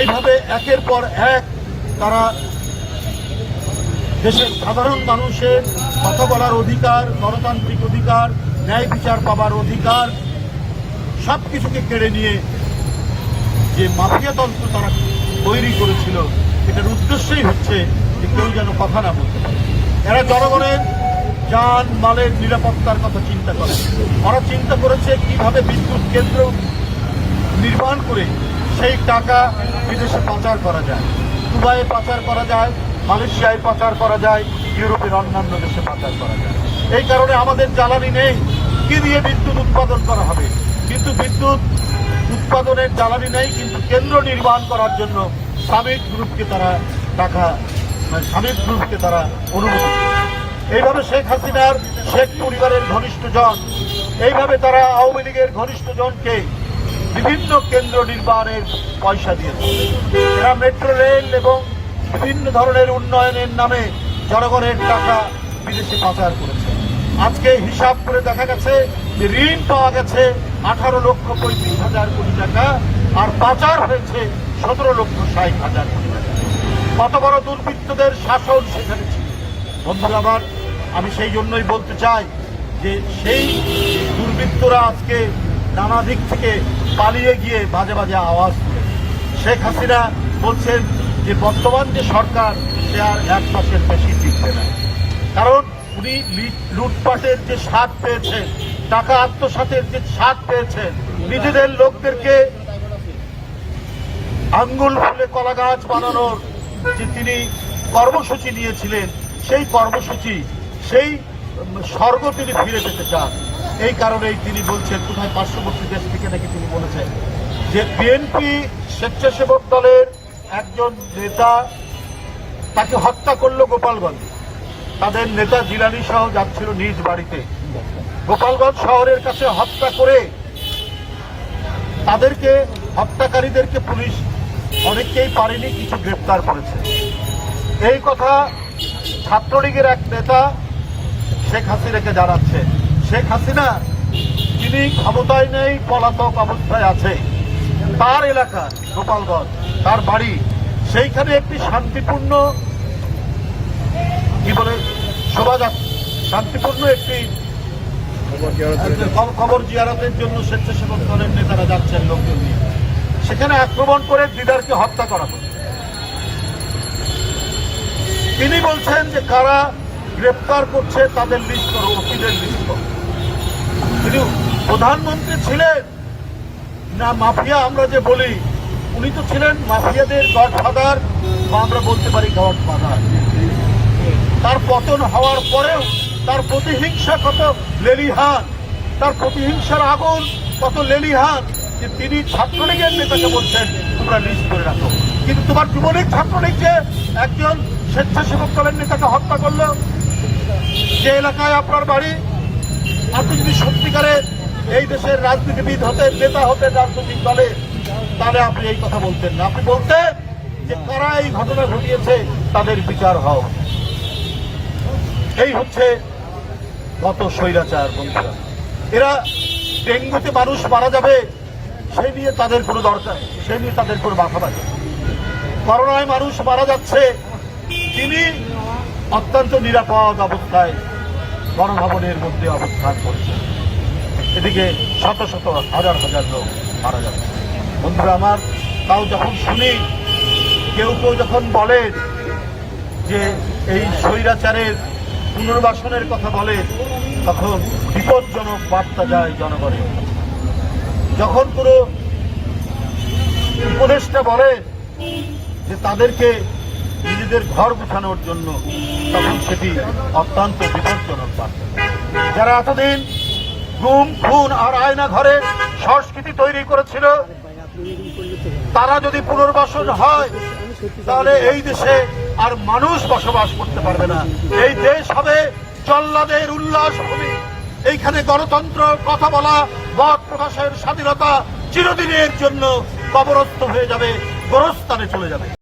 এইভাবে একের পর এক তারা দেশের সাধারণ মানুষের কথা বলার অধিকার, গণতান্ত্রিক অধিকার, ন্যায় বিচার পাবার অধিকার সব কিছুকে কেড়ে নিয়ে যে মাফিয়াতন্ত্র তারা তৈরি করেছিল, এটার উদ্দেশ্যই হচ্ছে যে কেউ যেন কথা না বলতে এরা জনগণের যান, মালের নিরাপত্তার কথা চিন্তা করে। ওরা চিন্তা করেছে কীভাবে বিদ্যুৎ কেন্দ্র নির্মাণ করে সেই টাকা বিদেশে পাচার করা যায়। দুবাইয়ে পাচার করা যায়, মালয়েশিয়ায় পাচার করা যায়, ইউরোপের অন্যান্য দেশে পাচার করা যায়। এই কারণে আমাদের জ্বালানি নেই। কি দিয়ে বিদ্যুৎ উৎপাদন করা হবে? কিন্তু বিদ্যুৎ উৎপাদনের জ্বালানি নেই, কিন্তু কেন্দ্র নির্মাণ করার জন্য সামিট গ্রুপকে তারা টাকা সামিট গ্রুপকে তারা অনুমতি এইভাবে শেখ হাসিনার শেখ পরিবারের ঘনিষ্ঠজন এইভাবে তারা আওয়ামী লীগের ঘনিষ্ঠ জনকে বিভিন্ন কেন্দ্র নির্মাণের পয়সা দিয়েছে এরা মেট্রো রেল এবং বিভিন্ন ধরনের উন্নয়নের নামে জনগণের টাকা বিদেশে পাচার করেছে। আজকে হিসাব করে দেখা গেছে যে ঋণ পাওয়া গেছে আঠারো লক্ষ পঁয়ত্রিশ হাজার কোটি টাকা আর পাচার হয়েছে সতেরো লক্ষ ষাট হাজার কোটি টাকা। কত বড় দুর্বৃত্তদের শাসন সেখানে ছিল। বন্ধুরা আমার, আমি সেই জন্যই বলতে চাই যে সেই দুর্বৃত্তরা আজকে নানা দিক থেকে পালিয়ে গিয়ে বাজে বাজে আওয়াজ তুলে শেখ হাসিনা বলছেন যে, বর্তমান যে সরকার, সে আর এক মাসের বেশি টিকবে না। কারণ উনি লুটপাটের যে স্বাদ পেয়েছেন, টাকা আত্মসাতের যে স্বাদ পেয়েছেন, নিজেদের লোকদেরকে আঙ্গুল ফুলে কলা গাছ বানানোর যে তিনি কর্মসূচি নিয়েছিলেন, সেই কর্মসূচি, সেই স্বর্গ তিনি ফিরে পেতে চান। এই কারণেই তিনি বলছেন, কোথায় পার্শ্ববর্তী দেশ থেকে নাকি তিনি বলেছেন যে বিএনপি স্বেচ্ছাসেবক দলের একজন নেতা তাকে হত্যা করল গোপালগঞ্জ। তাদের নেতা জিলানি সহ যাচ্ছিল নিজ বাড়িতে। গোপালগঞ্জ শহরের কাছে হত্যা করে তাদেরকে, হত্যাকারীদেরকে পুলিশ অনেককেই পারেনি, কিছু গ্রেপ্তার করেছে। এই কথা ছাত্রলীগের এক নেতা শেখ হাসিনাকে জানাচ্ছে শেখ হাসিনা তিনি ক্ষমতায় নেই, পলাতক অবস্থায় আছে। তার এলাকা, গোপালগঞ্জ, তার বাড়ি, সেইখানে একটি শান্তিপূর্ণ, কি বলে, শোভাযাত্রা, শান্তিপূর্ণ একটি কবর জিয়ারতের জন্য স্বেচ্ছাসেবক দলের নেতারা যাচ্ছেন লোকজন নিয়ে। সেখানে আক্রমণ করে দিদারকে হত্যা করা হলো। তিনি বলছেন যে কারা গ্রেপ্তার করছে তাদের লিস্ট করো ওকিলের লিস্ট করো। তিনি প্রধানমন্ত্রী ছিলেন। না, মাফিয়া আমরা যে বলি, উনি তো ছিলেন মাফিয়াদের গডফাদার, বা আমরা বলতে পারি গডফাদার। তার পতন হওয়ার পরেও তার প্রতিহিংসা কত লেলিহান, তার প্রতিহিংসার আগুন কত লেলিহান যে তিনি ছাত্রলীগের নেতাকে বলছেন, তোমরা লিস্ট করে রাখো। কিন্তু তোমার যুবলীগ ছাত্রলীগকে একজন স্বেচ্ছাসেবক দলের নেতাকে হত্যা করল। যে এলাকায় আপনার বাড়ি আপনি যদি সত্যিকারের এই দেশের রাজনীতিবিদ হতেন, নেতা হতেন রাজনৈতিক দলে, তাহলে আপনি এই কথা বলতেন না। আপনি বলতেন যে কারা এই ঘটনা ঘটিয়েছে, তাদের বিচার হও। এই হচ্ছে গত স্বৈরাচার, বন্ধুরা। এরা ডেঙ্গুতে মানুষ মারা যাবে সেই নিয়ে তাদের কোনো দরকার সেই নিয়ে তাদের কোনো মাথা নেই। করোনায় মানুষ মারা যাচ্ছে, তিনি অত্যন্ত নিরাপদ অবস্থায় গণভবনের মধ্যে অবস্থান করছেন এদিকে শত শত হাজার হাজার লোক মারা যাচ্ছে। বন্ধুরা আমার, তাও যখন শুনি, কেউ কেউ যখন বলে যে এই স্বৈরাচারের পুনর্বাসনের কথা বলে, তখন বিপজ্জনক বার্তা যায় জনগণের যখন কোনো উপদেশটা বলে যে তাদেরকে নিজেদের ঘর গুছানোর জন্য তখন সেটি অত্যন্ত বিপজ্জনক বার্তা। যারা এতদিন গুম খুন আর আয়না ঘরে সংস্কৃতি তৈরি করেছিল, তারা যদি পুনর্বাসন হয়, তাহলে এই দেশে আর মানুষ বসবাস করতে পারবে না। এই দেশ হবে জল্লাদের উল্লাস ভূমি। এইখানে গণতন্ত্র, কথা বলা, মত প্রকাশের স্বাধীনতা চিরদিনের জন্য কবরস্থ হয়ে যাবে, গোরস্থানে চলে যাবে।